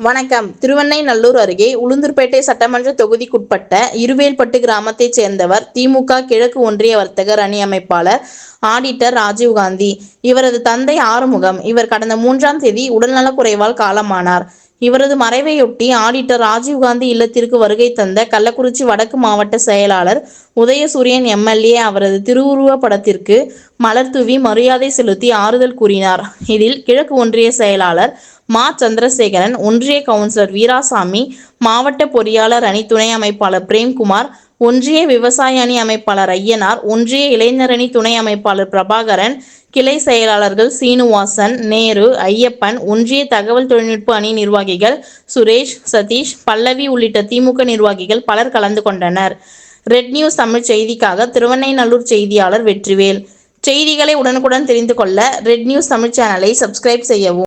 வணக்கம். திருவண்ணைநல்லூர் அருகே உளுந்தூர்பேட்டை சட்டமன்ற தொகுதிக்குட்பட்ட இருவேல்பட்டு கிராமத்தைச் சேர்ந்தவர் திமுக கிழக்கு ஒன்றிய வர்த்தகர் அணி அமைப்பாளர் ஆடிட்டர் ராஜீவ்காந்தி இவரது தந்தை ஆறுமுகம். இவர் கடந்த மூன்றாம் தேதி உடல்நலக்குறைவால் காலமானார். இவரது மறைவையொட்டி ஆடிட்டர் ராஜீவ்காந்தி இல்லத்திற்கு வருகை தந்த கள்ளக்குறிச்சி வடக்கு மாவட்ட செயலாளர் உதயசூரியன் எம்எல்ஏ அவரது திருவுருவப் படத்திற்கு மலர் தூவி மரியாதை செலுத்தி ஆறுதல் கூறினார். இதில் கிழக்கு ஒன்றிய செயலாளர் மா. சந்திரசேகரன் ஒன்றிய கவுன்சிலர் வீராசாமி மாவட்ட பொறியாளர் அணி துணை அமைப்பாளர் பிரேம்குமார் ஒன்றிய விவசாய அணி அமைப்பாளர் ஐயனார் ஒன்றிய இளைஞர் அணி துணை அமைப்பாளர் பிரபாகரன் கிளை செயலாளர்கள் சீனிவாசன் நேரு ஐயப்பன் ஒன்றிய தகவல் தொழில்நுட்ப அணி நிர்வாகிகள் சுரேஷ் சதீஷ் பல்லவி உள்ளிட்ட திமுக நிர்வாகிகள் பலர் கலந்து கொண்டனர். ரெட் நியூஸ் தமிழ் செய்திக்காக திருவண்ணைநல்லூர் செய்தியாளர் வெற்றிவேல். செய்திகளை உடனுக்குடன் தெரிந்து கொள்ள ரெட் நியூஸ் தமிழ் சேனலை சப்ஸ்கிரைப் செய்யவும்.